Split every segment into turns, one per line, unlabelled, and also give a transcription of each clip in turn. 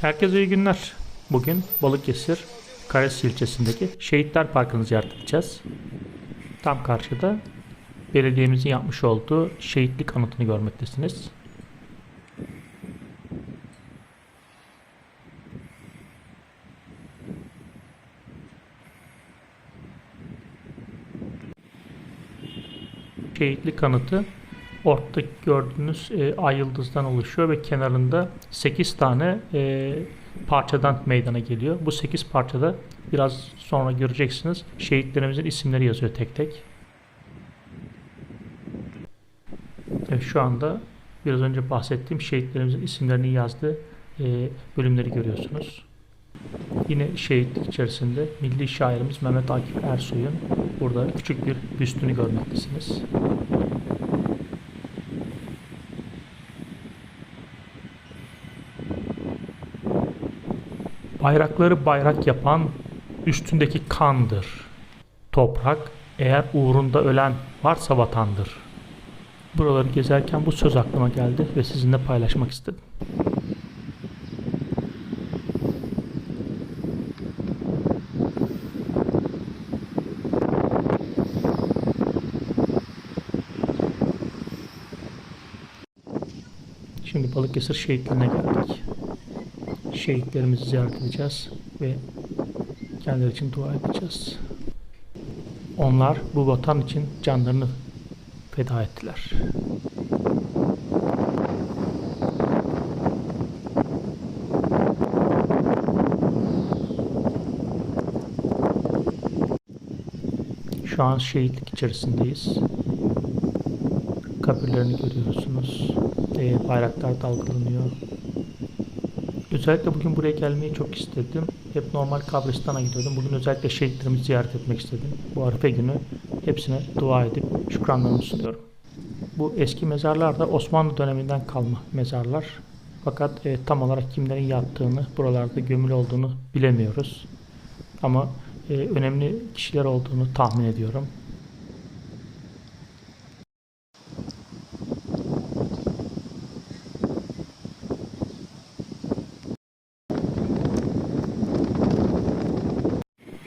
Herkese iyi günler. Bugün Balıkesir Karesi ilçesindeki Şehitler Parkı'nı ziyaret edeceğiz. Tam karşıda belediyemizin yapmış olduğu şehitlik anıtını görmektesiniz. Şehitlik anıtı ortadaki gördüğünüz e, ay yıldızdan oluşuyor ve kenarında 8 tane e, parçadan meydana geliyor. Bu 8 parçada biraz sonra göreceksiniz şehitlerimizin isimleri yazıyor tek tek. Evet, şu anda biraz önce bahsettiğim şehitlerimizin isimlerini yazdığı e, bölümleri görüyorsunuz. Yine şehitlik içerisinde milli şairimiz Mehmet Akif Ersoy'un burada küçük bir büstünü görmektesiniz. Bayrakları bayrak yapan üstündeki kandır. Toprak eğer uğrunda ölen varsa vatandır. Buraları gezerken bu söz aklıma geldi ve sizinle paylaşmak istedim. Şimdi Balıkesir şehitliğine geldik. Şehitlerimizi ziyaret edeceğiz ve kendileri için dua edeceğiz. Onlar bu vatan için canlarını feda ettiler. Şu an şehitlik içerisindeyiz. Kabirlerini görüyorsunuz. Ee, bayraklar dalgalanıyor. Özellikle bugün buraya gelmeyi çok istedim. Hep normal kabristana gidiyordum. Bugün özellikle şehitlerimizi ziyaret etmek istedim. Bu Arife günü hepsine dua edip şükranlarımı sunuyorum. Bu eski mezarlar da Osmanlı döneminden kalma mezarlar. Fakat e, tam olarak kimlerin yattığını, buralarda gömülü olduğunu bilemiyoruz. Ama e, önemli kişiler olduğunu tahmin ediyorum.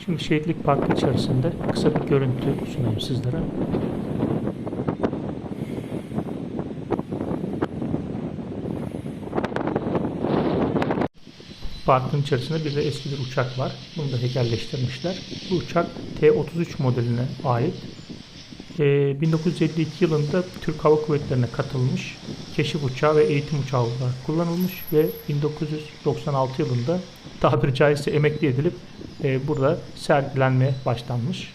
Şimdi Şehitlik Parkı içerisinde kısa bir görüntü sunayım sizlere. Parkın içerisinde bir de eski bir uçak var. Bunu da heykelleştirmişler. Bu uçak T-33 modeline ait. Ee, 1952 yılında Türk Hava Kuvvetleri'ne katılmış. Keşif uçağı ve eğitim uçağı olarak kullanılmış ve 1996 yılında tabiri caizse emekli edilip e, burada sergilenmeye başlanmış.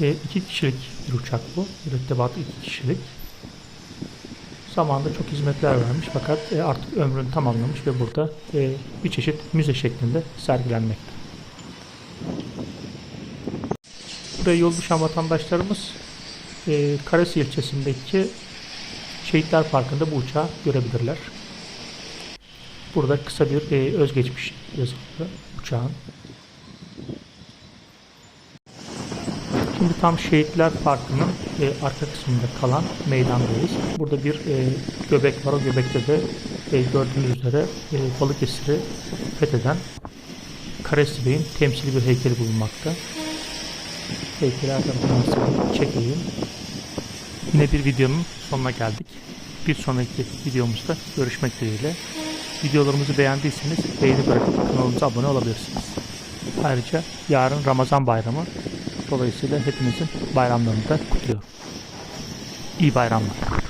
E, iki kişilik bir uçak bu. Mürettebatı iki kişilik. Zamanında çok hizmetler vermiş fakat e, artık ömrünü tamamlamış ve burada e, bir çeşit müze şeklinde sergilenmekte. Buraya yol düşen vatandaşlarımız e, Karesi ilçesindeki Şehitler Parkı'nda bu uçağı görebilirler. Burada kısa bir e, özgeçmiş yazılı uçağın. Şimdi tam Şehitler Parkı'nın e, arka kısmında kalan meydandayız. Burada bir e, göbek var. O göbekte de e, gördüğünüz üzere e, Balıkesir'i fetheden Karesi Bey'in temsili bir heykeli bulunmakta. Heykeli arkadaşlar çekeyim. Yine bir videonun sonuna geldik. Bir sonraki videomuzda görüşmek dileğiyle. Videolarımızı beğendiyseniz beğeni bırakıp kanalımıza abone olabilirsiniz. Ayrıca yarın Ramazan bayramı. Dolayısıyla hepinizin bayramlarını da kutluyorum. İyi bayramlar.